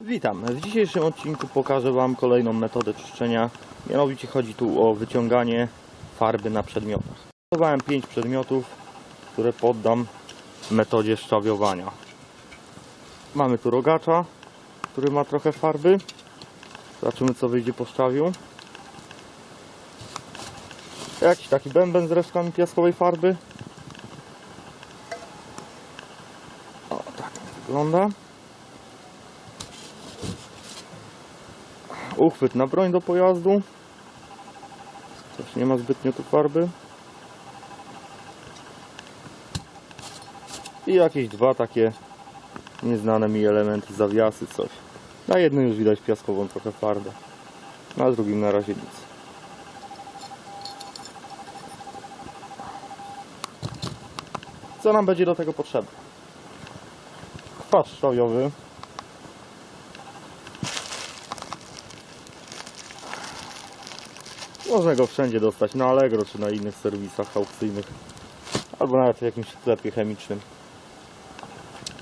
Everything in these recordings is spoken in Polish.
Witam. W dzisiejszym odcinku pokażę Wam kolejną metodę czyszczenia. Mianowicie chodzi tu o wyciąganie farby na przedmiotach. Przygotowałem 5 przedmiotów, które poddam metodzie szczawiowania. Mamy tu rogacza, który ma trochę farby. Zobaczymy co wyjdzie po szczawiu. Jakiś taki bęben z resztkami piaskowej farby. O, tak wygląda. Uchwyt na broń do pojazdu. Też nie ma zbytnio tu farby. I jakieś dwa takie nieznane mi elementy, zawiasy, coś. Na jednym już widać piaskową trochę farbę. Na drugim na razie nic. Co nam będzie do tego potrzebne? Kwas szczawiowy. Można go wszędzie dostać, na Allegro czy na innych serwisach aukcyjnych. Albo nawet w jakimś sklepie chemicznym.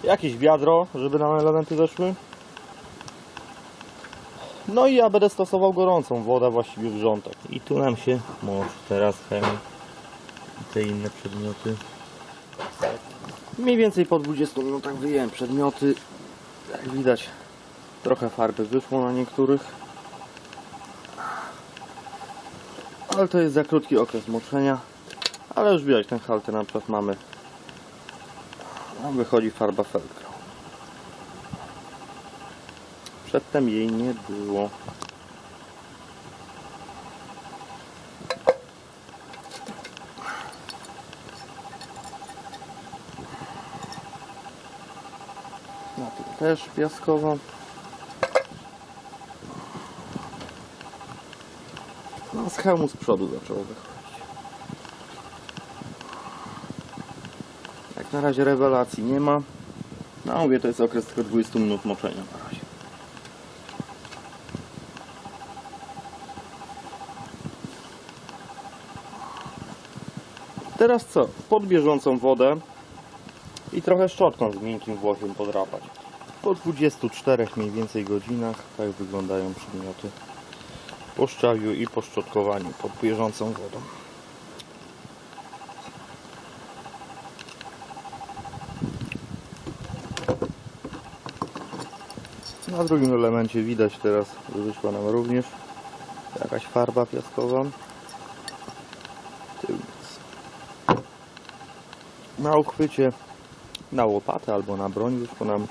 Jakieś wiadro, żeby nam elementy zeszły. No i ja będę stosował gorącą wodę właściwie wrzątek. I tu nam się może teraz chemii i te inne przedmioty. Mniej więcej po 20 minutach wyjąłem przedmioty. Jak widać trochę farby wyszło na niektórych. Ale to jest za krótki okres moczenia. Ale już widać ten halter na przykład mamy. Tam wychodzi farba Feldgrau przedtem jej nie było. Na tym też piaskowo No z hełmu z przodu zaczęło wychodzić. Jak na razie rewelacji nie ma. No mówię, to jest okres tylko 20 minut moczenia na razie. Teraz co? Pod bieżącą wodę i trochę szczotką z miękkim włosiem podrapać. Po 24 mniej więcej godzinach tak wyglądają przedmioty po szczawiu i po szczotkowaniu pod bieżącą wodą. Na drugim elemencie widać teraz, że wyszła nam również jakaś farba piaskowa. Na uchwycie na łopatę albo na broń wyszło nam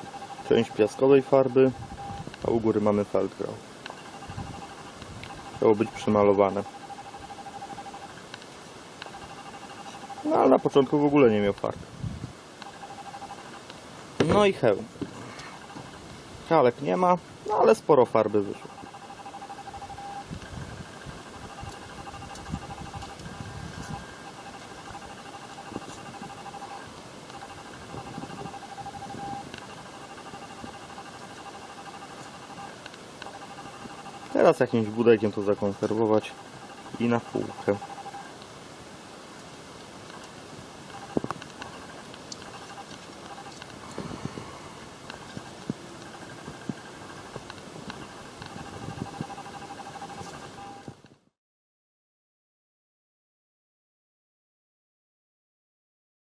część piaskowej farby, a u góry mamy feldgrau miało być przemalowane. No ale na początku w ogóle nie miał farb. No i hełm. Kalek nie ma, no ale sporo farby wyszło. Teraz jakimś budejkiem to zakonserwować i na półkę.